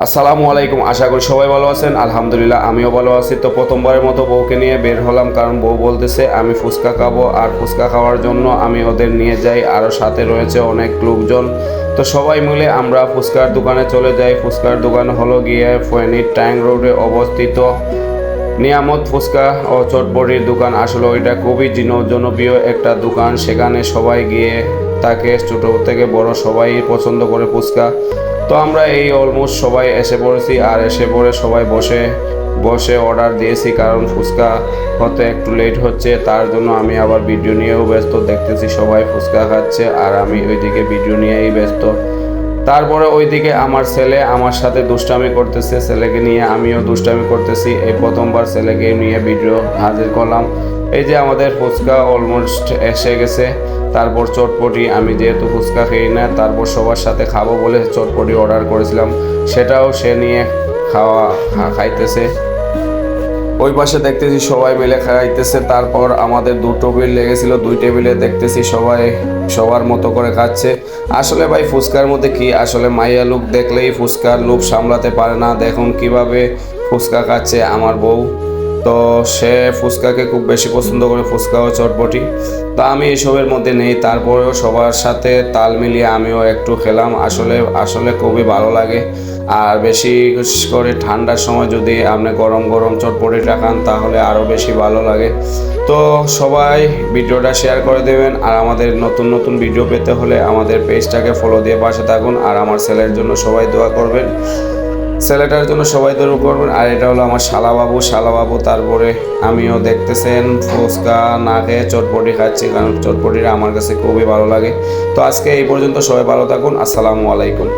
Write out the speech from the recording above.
আসসালামু আলাইকুম, আশা করি সবাই ভালো আছেন। আলহামদুলিল্লাহ, আমিও ভালো আছি। তো প্রথমবারের মতো বউকে নিয়ে বের হলাম, কারণ বউ বলতেছে, আমি ফুচকা খাব আর ফুচকা খাওয়ার জন্য আমি ওদের নিয়ে যাই। আরও সাথে রয়েছে অনেক লোকজন। তো সবাই মিলে আমরা ফুচকার দোকানে চলে যাই। ফুচকার দোকান হলো গিয়ে ফেনীর ট্যাং রোডে অবস্থিত। নিয়ামত ফুচকা ও চটবড়ির দোকান। আসলে ওইটা খুবই জন- জনপ্রিয় একটা দোকান। সেখানে সবাই গিয়ে তাকে, ছোটো থেকে বড় সবাই পছন্দ করে ফুচকা। তো আমরা এই অলমোস্ট সবাই এসে পড়েছি আর এসে পড়ে সবাই বসে বসে অর্ডার দিয়েছি কারণ ফুচকা হতে একটু লেট হচ্ছে। তার জন্য আমি আবার ভিডিও নিয়েও ব্যস্ত, দেখতেছি সবাই ফুচকা খাচ্ছে আর আমি ওইদিকে ভিডিও নিয়েই ব্যস্ত। তারপরে ওইদিকে আমার ছেলে আমার সাথে দুষ্টামি করতেছে। ছেলেকে নিয়ে আমিও দুষ্টামি করতেছি। এই প্রথমবার ছেলেকে নিয়ে ভিডিও হাজির করলাম। এই যে আমাদের ফুচকা অলমোস্ট এসে গেছে। তারপর চটপটি, আমি যেহেতু ফুচকা খেয়ে না, তারপর সবার সাথে খাব বলে চটপটি অর্ডার করেছিলাম। সেটাও সে নিয়ে খাওয়া খাইতেছে। ওই পাশে দেখতেছি সবাই মিলে খাইতেছে। তারপর আমাদের দু টেবিল লেগেছিল দুই টেবিলে দেখতেছি সবাই সবার মতো করে খাচ্ছে। আসলে ভাই, ফুচকার মধ্যে কি? আসলে মাইয়া লোক দেখলেই ফুচকার লোভ সামলাতে পারে না। দেখুন কীভাবে ফুচকা খাচ্ছে আমার বউ। তো সে ফুচকাকে খুব বেশি পছন্দ করে ফুচকা ও চটপটি। তো আমি এসবের মধ্যে নেই, তারপরেও সবার সাথে তাল মিলিয়ে আমিও একটু খেলাম। আসলে আসলে খুবই ভালো লাগে। আর বেশি করে ঠান্ডার সময় যদি আপনি গরম গরম চটপটিটা খান, তাহলে আরও বেশি ভালো লাগে। তো সবাই ভিডিওটা শেয়ার করে দেবেন, আর আমাদের নতুন নতুন ভিডিও পেতে হলে আমাদের পেজটাকে ফলো দিয়ে পাশে থাকুন, আর আমার ছেলের জন্য সবাই দোয়া করবেন। ছেলেটার জন্য সবাই দৌড় করবেন আর এটা হলো আমার শালা বাবু শালা বাবু তারপরে আমিও দেখতেছেন, ফুচকা না খেয়ে চটপটি খাচ্ছি কারণ চটপটিটা আমার কাছে খুবই ভালো লাগে। তো আজকে এই পর্যন্ত সবাই ভালো থাকুন। আসসালামু আলাইকুম।